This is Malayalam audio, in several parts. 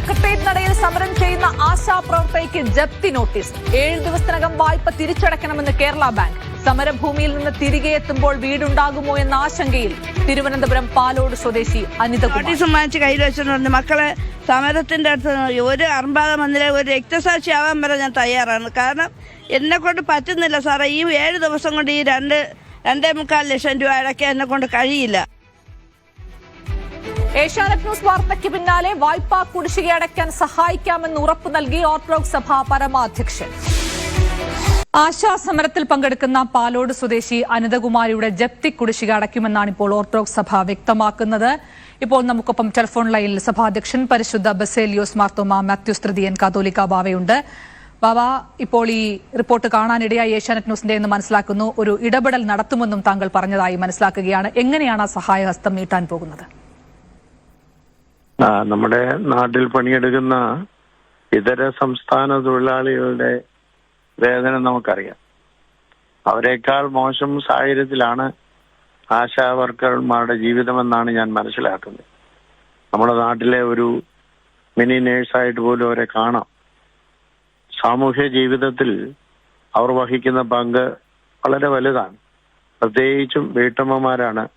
സെക്രട്ടേറിയറ്റ് നടയിൽ സമരം ചെയ്യുന്ന ആശാ പ്രവർത്തകയ്ക്ക് ജപ്തി നോട്ടീസ്. ഏഴ് ദിവസത്തിനകം വായ്പ തിരിച്ചടയ്ക്കണമെന്ന് കേരള ബാങ്ക്. സമരഭൂമിയിൽ നിന്ന് തിരികെ എത്തുമ്പോൾ വീടുണ്ടാകുമോ എന്ന ആശങ്കയിൽ തിരുവനന്തപുരം പാലോട് സ്വദേശി അനിത നോട്ടീസും വാങ്ങിച്ച് കയ്യിൽ പറഞ്ഞു മക്കളെ സമരത്തിന്റെ അടുത്ത് ഒരു അർമ്പാദം മന്ദിരം ഒരു രക്തസാക്ഷി ആവാൻ വരെ ഞാൻ തയ്യാറാണ്. കാരണം എന്നെ കൊണ്ട് പറ്റുന്നില്ല സാറേ. ഈ ഏഴ് ദിവസം കൊണ്ട് ഈ രണ്ട് രണ്ടേ മുക്കാൽ ലക്ഷം രൂപ അടയ്ക്കാൻ എന്നെ കൊണ്ട് കഴിയില്ല. ഏഷ്യാനെറ്റ് ന്യൂസ് വാർത്തയ്ക്ക് പിന്നാലെ വായ്പാ കുടിശ്ശിക അടയ്ക്കാൻ സഹായിക്കാമെന്ന് ഉറപ്പ് നൽകി ഓർത്തഡോക്സ് സഭ പരമാധ്യക്ഷൻ. ആശാസമരത്തിൽ പങ്കെടുക്കുന്ന പാലോട് സ്വദേശി അനിതകുമാരിയുടെ ജപ്തി കുടിശ്ശിക അടയ്ക്കുമെന്നാണ് ഇപ്പോൾ ഓർത്തഡോക്സ് സഭ വ്യക്തമാക്കുന്നത്. ഇപ്പോൾ നമുക്കൊപ്പം ടെലിഫോൺ ലൈനിൽ സഭാധ്യക്ഷൻ പരിശുദ്ധ ബസേലിയോസ് മാർത്തോമ മാത്യൂസ് തൃതീയൻ കാതോലിക്ക ബാവയുണ്ട്. ബാബ ഇപ്പോൾ ഈ റിപ്പോർട്ട് കാണാനിടയായി ഏഷ്യാനെറ്റ് ന്യൂസിന്റെ എന്ന് മനസ്സിലാക്കുന്നു. ഒരു ഇടപെടൽ നടത്തുമെന്നും താങ്കൾ പറഞ്ഞതായി മനസ്സിലാക്കുകയാണ്. എങ്ങനെയാണ് ആ സഹായഹസ്തം നീട്ടാൻ പോകുന്നത്? നമ്മുടെ നാട്ടിൽ പണിയെടുക്കുന്ന ഇതര സംസ്ഥാന തൊഴിലാളികളുടെ വേദന നമുക്കറിയാം. അവരെക്കാൾ മോശം സാഹചര്യത്തിലാണ് ആശാ വർക്കർമാരുടെ ജീവിതമെന്നാണ് ഞാൻ മനസ്സിലാക്കുന്നത്. നമ്മുടെ നാട്ടിലെ ഒരു മിനി നേഴ്സായിട്ട് പോലും അവരെ കാണാം. സാമൂഹ്യ ജീവിതത്തിൽ അവർ വഹിക്കുന്ന പങ്ക് വളരെ വലുതാണ്. പ്രത്യേകിച്ചും വീട്ടമ്മമാരാണ്.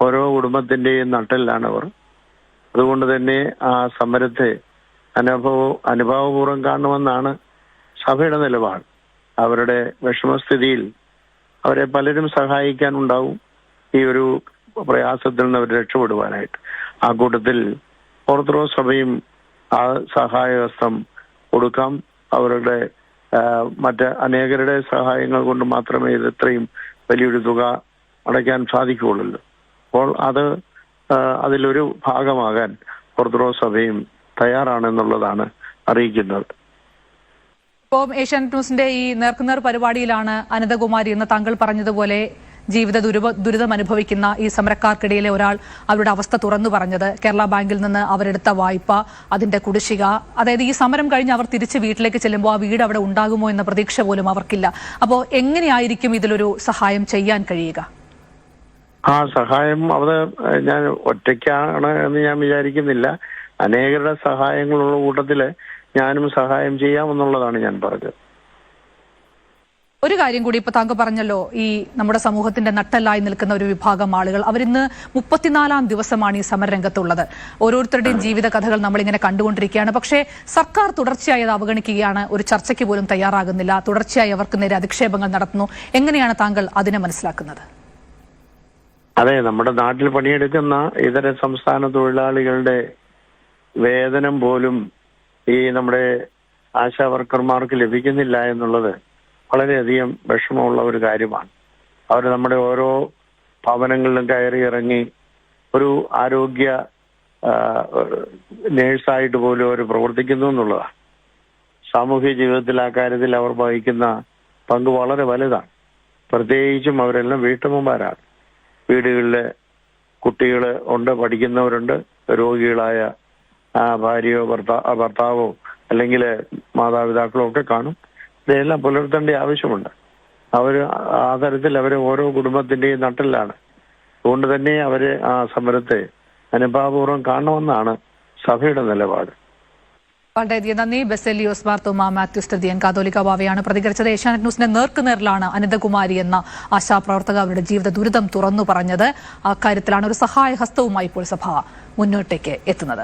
ഓരോ കുടുംബത്തിന്റെയും നട്ടെല്ലാണ് അവർ അതുകൊണ്ട് തന്നെ ആ സമരത്തെ അനുഭവ അനുഭാവപൂർവം കാണുമെന്നാണ് സഭയുടെ നിലപാട്. അവരുടെ വിഷമസ്ഥിതിയിൽ അവരെ പലരും സഹായിക്കാനുണ്ടാവും ഈ ഒരു പ്രയാസത്തിൽ നിന്ന് അവർ രക്ഷപ്പെടുവാനായിട്ട്. ആ കൂട്ടത്തിൽ ഓർത്തഡോക്സ് സഭയും ആ സഹായഹസ്തം കൊടുക്കാം. അവരുടെ മറ്റ് അനേകരുടെ സഹായങ്ങൾ കൊണ്ട് മാത്രമേ ഇത് ഇത്രയും വലിയൊരു തുക അടയ്ക്കാൻ സാധിക്കുകയുള്ളൂ. അപ്പോൾ അത് അതിലൊരു ഭാഗമാകാൻ ഓർത്തഡോക്സ് സഭയും തയ്യാറാണെന്നുള്ളതാണ് അറിയിക്കുന്നത്. ഇപ്പം ഏഷ്യാനെറ്റ് ന്യൂസിന്റെ ഈ നേർക്കുനേർ പരിപാടിയിലാണ് അനന്തകുമാരി എന്ന് താങ്കൾ പറഞ്ഞതുപോലെ ജീവിത ദുരിത ദുരിതം അനുഭവിക്കുന്ന ഈ സമരക്കാർക്കിടയിലെ ഒരാൾ അവരുടെ അവസ്ഥ തുറന്നു പറഞ്ഞത്. കേരള ബാങ്കിൽ നിന്ന് അവരെടുത്ത വായ്പ അതിന്റെ കുടിശ്ശിക. അതായത് ഈ സമരം കഴിഞ്ഞ് അവർ തിരിച്ച് വീട്ടിലേക്ക് ചെല്ലുമ്പോൾ ആ വീട് അവിടെ ഉണ്ടാകുമോ എന്ന പ്രതീക്ഷ പോലും അവർക്കില്ല. അപ്പോൾ എങ്ങനെയായിരിക്കും ഇതിലൊരു സഹായം ചെയ്യാൻ കഴിയുക? ആ സഹായം അത് ഞാൻ ഒറ്റയ്ക്കാണ് എന്ന് ഞാൻ വിചാരിക്കുന്നില്ല. അനേകരുടെ സഹായങ്ങളുള്ള കൂട്ടത്തിൽ ഞാനും സഹായം ചെയ്യാമെന്നുള്ളതാണ് ഞാൻ പറഞ്ഞത്. ഒരു കാര്യം കൂടി ഇപ്പൊ താങ്കൾ പറഞ്ഞല്ലോ ഈ നമ്മുടെ സമൂഹത്തിന്റെ നട്ടല്ലായി നിൽക്കുന്ന ഒരു വിഭാഗം ആളുകൾ. അവരിന്ന് മുപ്പത്തിനാലാം ദിവസമാണ് ഈ സമരരംഗത്തുള്ളത്. ഓരോരുത്തരുടെയും ജീവിത കഥകൾ നമ്മളിങ്ങനെ കണ്ടുകൊണ്ടിരിക്കുകയാണ്. പക്ഷേ സർക്കാർ തുടർച്ചയായി അത് അവഗണിക്കുകയാണ്. ഒരു ചർച്ചയ്ക്ക് പോലും തയ്യാറാകുന്നില്ല. തുടർച്ചയായി അവർക്ക് നേരെ അധിക്ഷേപങ്ങൾ നടത്തുന്നു. എങ്ങനെയാണ് താങ്കൾ അതിനെ മനസ്സിലാക്കുന്നത്? അതെ നമ്മുടെ നാട്ടിൽ പണിയെടുക്കുന്ന ഇതര സംസ്ഥാന തൊഴിലാളികളുടെ വേതനം പോലും ഈ നമ്മുടെ ആശാ വർക്കർമാർക്ക് ലഭിക്കുന്നില്ല എന്നുള്ളത് വളരെയധികം വിഷമമുള്ള ഒരു കാര്യമാണ്. അവർ നമ്മുടെ ഓരോ ഭവനങ്ങളിലും കയറി ഇറങ്ങി ഒരു ആരോഗ്യ നേഴ്സായിട്ട് പോലും അവർ പ്രവർത്തിക്കുന്നു എന്നുള്ളതാണ്. സാമൂഹ്യ ജീവിതത്തിൽ ആ കാര്യത്തിൽ അവർ വഹിക്കുന്ന പങ്ക് വളരെ വലുതാണ്. പ്രത്യേകിച്ചും അവരെല്ലാം വീട്ടമ്മമാരാണ്. വീടുകളിലെ കുട്ടികൾ ഉണ്ട് പഠിക്കുന്നവരുണ്ട്. രോഗികളായ ഭാര്യയോ ഭർത്താ ഭർത്താവോ അല്ലെങ്കിൽ മാതാപിതാക്കളോ ഒക്കെ കാണും. ഇതെല്ലാം പുലർത്തേണ്ട ആവശ്യമുണ്ട്. അവർ ആ തരത്തിൽ അവരെ ഓരോ കുടുംബത്തിന്റെയും നട്ടിലാണ് അതുകൊണ്ട് തന്നെ അവർ ആ സമരത്തെ അനുഭാവപൂർവം കാണണമെന്നാണ് സഭയുടെ നിലപാട്. വളരെയധികം നന്ദി. ബെസെലിയോസ് മാർത്തോമ മാത്യൂസ് തൃതീയൻ കാതോലിക്ക ബാവയാണ് പ്രതികരിച്ചത്. ഏഷ്യാനെറ്റ് ന്യൂസിന്റെ നേർക്കുനേറിലാണ് അനന്തകുമാരി എന്ന ആശാപ്രവർത്തക അവരുടെ ജീവിത ദുരിതം തുറന്നു പറഞ്ഞത്. അക്കാര്യത്തിലാണ് ഒരു സഹായ ഹസ്തവുമായി ഇപ്പോൾ സഭ മുന്നോട്ടേക്ക് എത്തുന്നത്.